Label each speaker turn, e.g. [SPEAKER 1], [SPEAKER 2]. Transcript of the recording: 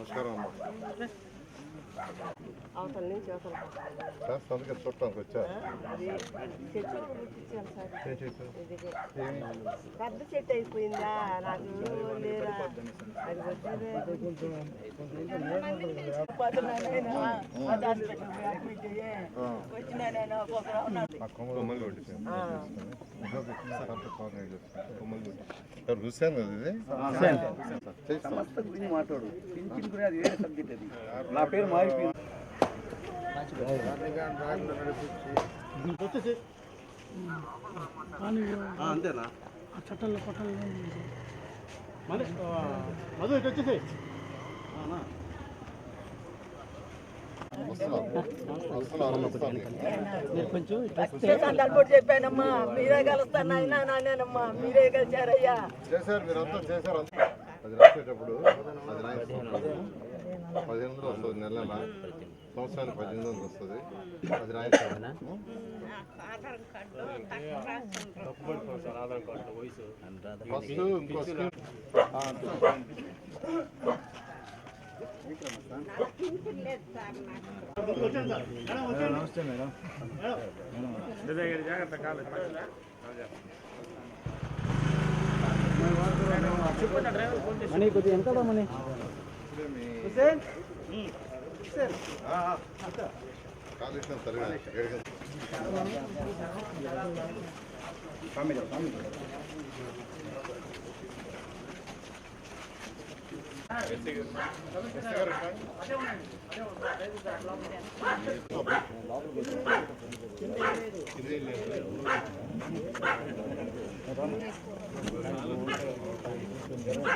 [SPEAKER 1] Başkanım.
[SPEAKER 2] అవతల నుంచి అవతల
[SPEAKER 1] సంతకం చూడటానికి వచ్చారు?
[SPEAKER 2] పెద్ద చెట్టు అయిపోయిందా? నాకు లేరా? అది.
[SPEAKER 3] సమస్త గురించి మాట్లాడు. పింఛన్ గురించి అది వేరే సబ్జెక్ట్ అది. నా పేరు మారిపోయింది అంతేనా
[SPEAKER 4] చట్టంలో కొట్టంలో మధు ఇటు వచ్చేసి మీరు కొంచెం
[SPEAKER 2] సందర్భం చెప్పానమ్మా మీరే కలుస్తాను అయినా నానేనమ్మా మీరే కలిసారయ్యా
[SPEAKER 1] చేశారు మీరు చేశారు అది రాసేటప్పుడు అది రాయిస్తాం పదిహేను వందలు వస్తుంది నెల నెల. సంవత్సరానికి పద్దెనిమిది వందలు వస్తుంది. అది రాయిస్తాం ఫస్ట్ ఇంకో స్కీమ్.
[SPEAKER 3] నమస్తే మేడం. మనీ కొద్ది ఎంత మనీ?
[SPEAKER 1] హుసేన్ అదే 이런 거